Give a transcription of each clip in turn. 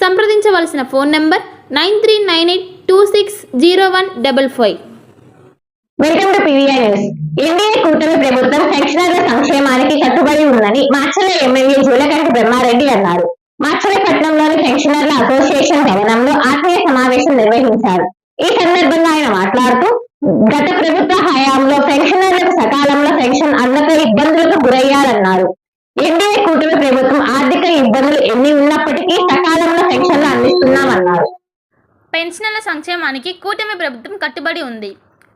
సంప్రదించవలసిన phone number nine three nine eight two six zero one double five. Welcome to PVR news. NDA కూటమి ప్రభుత్వం పెన్షనర్ల సంక్షేమానికి కట్టుబడి ఉందని మాచల ఎమ్మెల్యే జూలకంటి బ్రహ్మారెడ్డి అన్నారు. మాచలపట్నంలోని పెన్షనర్ల అసోసియేషన్ భవనంలో ఆత్మీయ సమావేశం నిర్వహించారు. ఈ సందర్భంగా ఆయన మాట్లాడుతూ గత ప్రభుత్వ హయాంలో పెన్షనర్లకు సకాలంలో పెన్షన్ అందక ఇబ్బందులకు గురయ్యారన్నారు. ఎన్డీఏ కూటమి ప్రభుత్వం ఆర్థిక ఇబ్బందులు ఎన్ని ఉన్నప్పటికీ సకాలంలో పెన్షన్లు అందిస్తున్నామన్నారు. పెన్షనర్ల సంక్షేమానికి కూటమి ప్రభుత్వం కట్టుబడి ఉంది.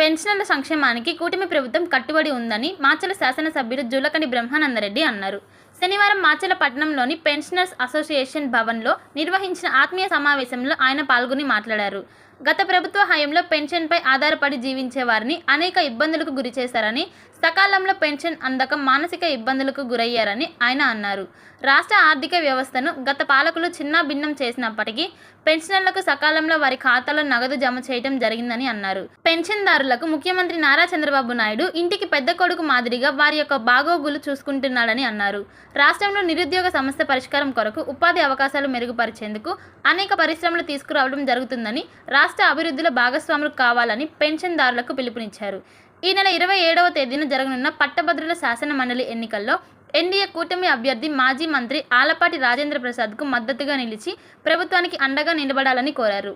పెన్షనర్ల సంక్షేమానికి కూటమి ప్రభుత్వం కట్టుబడి ఉందని మాచల శాసనసభ్యుడు జులకని బ్రహ్మానందరెడ్డి అన్నారు. శనివారం మాచల పట్టణంలోని పెన్షనర్స్ అసోసియేషన్ భవన్లో నిర్వహించిన ఆత్మీయ సమావేశంలో ఆయన పాల్గొని మాట్లాడారు. గత ప్రభుత్వ హయాంలో పెన్షన్పై ఆధారపడి జీవించే వారిని అనేక ఇబ్బందులకు గురిచేశారని సకాలంలో పెన్షన్ అందక మానసిక ఇబ్బందులకు గురయ్యారని ఆయన అన్నారు. రాష్ట్ర ఆర్థిక వ్యవస్థను గత పాలకులు చిన్న భిన్నం చేసినప్పటికీ పెన్షనర్లకు సకాలంలో వారి ఖాతాలో నగదు జమ చేయడం జరిగిందని అన్నారు. పెన్షన్దారులకు ముఖ్యమంత్రి నారా చంద్రబాబు నాయుడు ఇంటికి పెద్ద కొడుకు మాదిరిగా వారి యొక్క బాగోగులు చూసుకుంటున్నాడని అన్నారు. రాష్ట్రంలో నిరుద్యోగ సమస్య పరిష్కారం కొరకు ఉపాధి అవకాశాలు మెరుగుపరిచేందుకు అనేక పరిశ్రమలు తీసుకురావడం జరుగుతుందని రాష్ట్ర అభివృద్ధిలో భాగస్వాములు కావాలని పెన్షన్దారులకు పిలుపునిచ్చారు. ఈ నెల ఇరవై ఏడవ తేదీన జరగనున్న పట్టభద్రుల శాసన మండలి ఎన్నికల్లో ఎన్డీఏ కూటమి అభ్యర్థి మాజీ మంత్రి ఆలపాటి రాజేంద్ర ప్రసాద్కు మద్దతుగా నిలిచి ప్రభుత్వానికి అండగా నిలబడాలని కోరారు.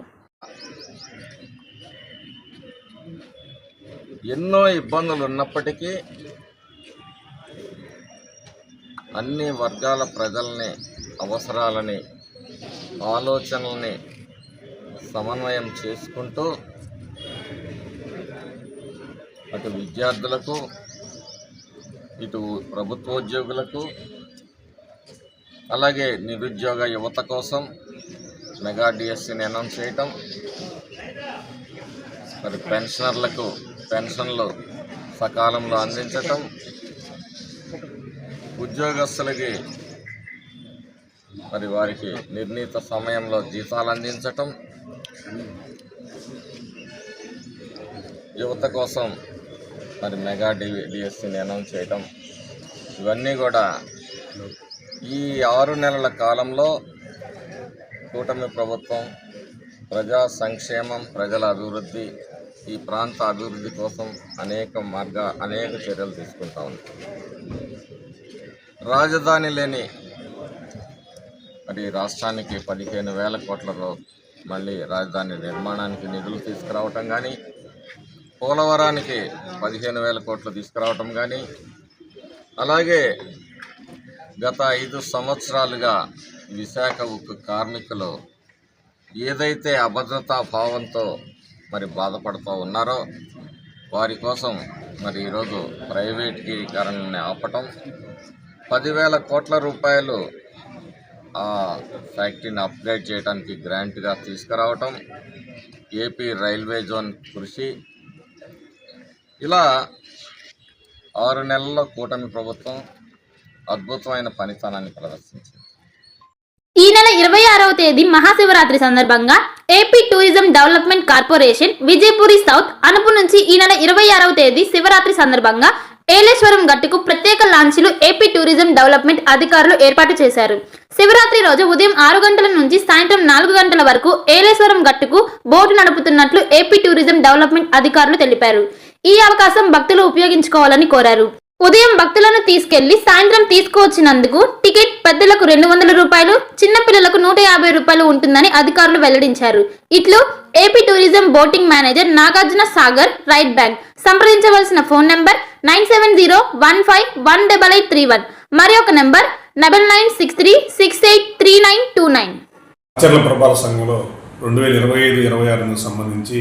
ఎన్నో ఇబ్బందులు ఉన్నప్పటికీ అన్ని వర్గాల ప్రజల్ని అవసరాలని ఆలోచనల్ని సమన్వయం చేసుకుంటూ అటు విద్యార్థులకు ఇటు ప్రభుత్వోద్యోగులకు అలాగే నిరుద్యోగ యువత కోసం మెగా డిఎస్సిని అనౌన్స్ చేయటం మరి పెన్షనర్లకు పెన్షన్లు సకాలంలో అందించటం ఉద్యోగస్తులకి మరి వారికి నిర్ణీత సమయంలో జీతాలు అందించటం యువత కోసం మరి మెగా డి డిఎస్సిని అనౌన్స్ చేయటం ఇవన్నీ కూడా ఈ ఆరు నెలల కాలంలో కూటమి ప్రభుత్వం ప్రజా సంక్షేమం ప్రజల అభివృద్ధి ఈ ప్రాంత అభివృద్ధి కోసం అనేక మార్గ అనేక చర్యలు తీసుకుంటా ఉంది. రాజధాని లేని మరి రాష్ట్రానికి పదిహేను వేల కోట్లలో మళ్ళీ రాజధాని నిర్మాణానికి నిధులు తీసుకురావటం కానీ పోలవరానికి పదిహేను వేల కోట్లు తీసుకురావటం కానీ అలాగే గత ఐదు సంవత్సరాలుగా విశాఖ ఉక్కు కార్మికులు ఏదైతే అభద్రతా భావంతో మరి బాధపడుతూ ఉన్నారో వారి కోసం మరి ఈరోజు ప్రైవేటీకరణని ఆపటం పదివేల కోట్ల రూపాయలు ఆ ఫ్యాక్టరీని అప్గ్రేడ్ చేయడానికి గ్రాంట్గా తీసుకురావటం ఏపీ రైల్వే జోన్ కృషి ఇలా ఆరు నెలల కూటమి ప్రభుత్వం అద్భుతమైన పనితనాన్ని ప్రదర్శించింది. ఈ నెల ఇరవై ఆరవ తేదీ మహాశివరాత్రి సందర్భంగా AP tourism development corporation Vijayapuri south Anupu నుంచి ఈ నెల ఇరవై ఆరవ తేదీ శివరాత్రి సందర్భంగా ఏలేశ్వరం గట్టుకు ప్రత్యేక లాంచీలు ఏపీ టూరిజం డెవలప్మెంట్ అధికారులు ఏర్పాటు చేశారు. శివరాత్రి రోజు ఉదయం ఆరు గంటల నుంచి సాయంత్రం నాలుగు గంటల వరకు ఏలేశ్వరం గట్టుకు బోటు నడుపుతున్నట్లు ఏపీ టూరిజం డెవలప్మెంట్ అధికారులు తెలిపారు. ఈ అవకాశం భక్తులు ఉపయోగించుకోవాలని కోరారు. ఉదయం భక్తులను తీసుకెళ్ళి సాయంత్రం తీసుకువచ్చినందుకు టికెట్ పెద్దలకు రెండు వందల రూపాయలు చిన్నపిల్లలకు నూట యాభై రూపాయలు ఉంటుందని అధికారులు వెల్లడించారు. ఇట్లు AP tourism boating manager Nagarjuna Sagar right bank సంప్రదించవలసిన phone number nine seven zero one five one double eight three one. మరి ఒక number double nine six three six eight three nine two nine. ఆచరణ ప్రభావ సంఘంలో రెండు వేల ఇరవై ఐదు ఇరవై ఆరుకు సంబంధించి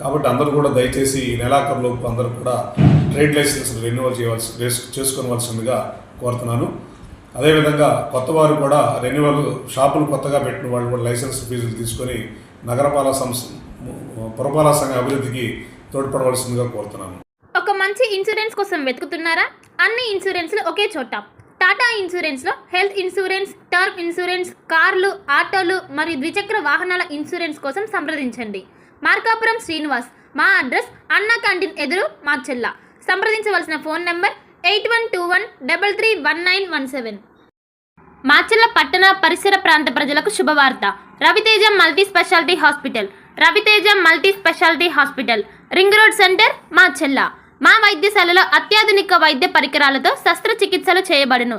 కాబట్టి అందరూ కూడా దయచేసి ఈ నెలాఖరు అందరూ కూడా ట్రేడ్ లైసెన్స్ రెన్యువల్ చేయవలసి చేసుకోవాల్సిందిగా కోరుతున్నాను. అదేవిధంగా కొత్త వారు కూడా రెన్యువల్ షాపులు కొత్తగా పెట్టిన వాళ్ళు కూడా లైసెన్స్ ఫీజులు తీసుకొని నగరపాలక సంస్థ పురపాలక సంఘ అభివృద్ధికి తోడ్పడవలసిందిగా కోరుతున్నాను. ఒక మంచి ఇన్సూరెన్స్ కోసం వెతుకుతున్నారా? అన్ని ఇన్సూరెన్స్లు ఒకే చోట. టాటా ఇన్సూరెన్స్లో హెల్త్ ఇన్సూరెన్స్ టర్మ్ ఇన్సూరెన్స్ కార్లు ఆటోలు మరియు ద్విచక్ర వాహనాల ఇన్సూరెన్స్ కోసం సంప్రదించండి. మార్కాపురం శ్రీనివాస్. మా అడ్రస్ అన్నా క్యాంటీన్ ఎదురు మార్చెల్ల సంప్రదించవలసిన phone number eight one two one double three one nine one seven. Macherla పట్టణ పరిసర ప్రాంత ప్రజలకు శుభవార్త. Raviteja multi speciality hospital. Raviteja multi speciality hospital. Ring road centre Macherla మా వైద్యశాలలో అత్యాధునిక వైద్య పరికరాలతో శస్త్రచికిత్సలు చేయబడును.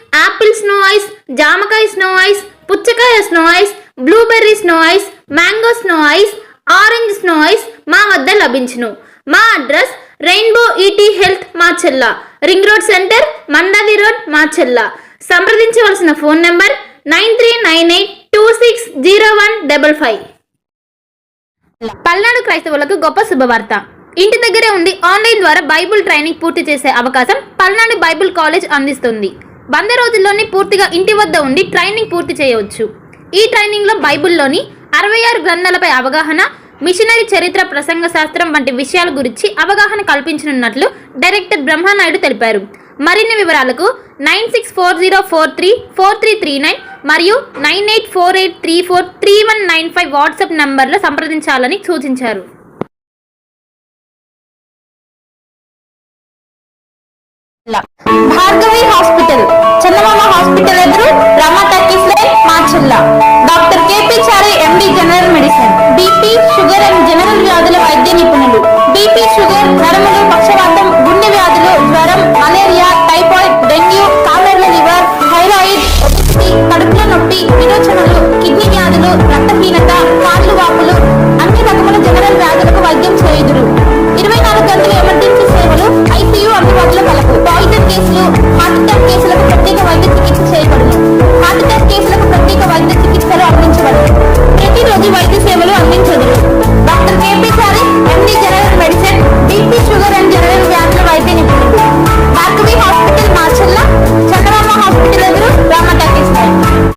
apple snow ice జామకాయ స్నో ఐస్ పుచ్చకాయ snow ice blueberry snow ice mango snow ice orange snow ice మా వద్ద లభించును. మా address rainbow ET health Macherla ring road centre Mandavi road Macherla సంప్రదించవలసిన phone number nine three nine eight two six zero one double five. Palnadu క్రైస్తవులకు గొప్ప శుభవార్త. ఇంటి దగ్గరే ఉండి ఆన్లైన్ ద్వారా బైబుల్ ట్రైనింగ్ పూర్తి చేసే అవకాశం పల్నాడు బైబుల్ కాలేజ్ అందిస్తుంది. వంద రోజుల్లోనే పూర్తిగా ఇంటి వద్ద ఉండి ట్రైనింగ్ పూర్తి చేయవచ్చు. ఈ ట్రైనింగ్లో బైబిల్లోని అరవై ఆరు గ్రంథాలపై అవగాహన మిషనరీ చరిత్ర ప్రసంగ శాస్త్రం వంటి విషయాల గురించి అవగాహన కల్పించనున్నట్లు డైరెక్టర్ బ్రహ్మనాయుడు తెలిపారు. మరిన్ని వివరాలకు nine six four zero four three four three three nine మరియు nine eight four eight three four three one nine five WhatsApp నంబర్లో సంప్రదించాలని సూచించారు. భార్గవి హాస్పిటల్. చందమామ హాస్పిటల్ ఎదురు Rama talkies line Macherla doctor KP Chari MD general medicine. BP sugar and general వ్యాధుల వైద్య నిపుణులు. BP sugar నరములు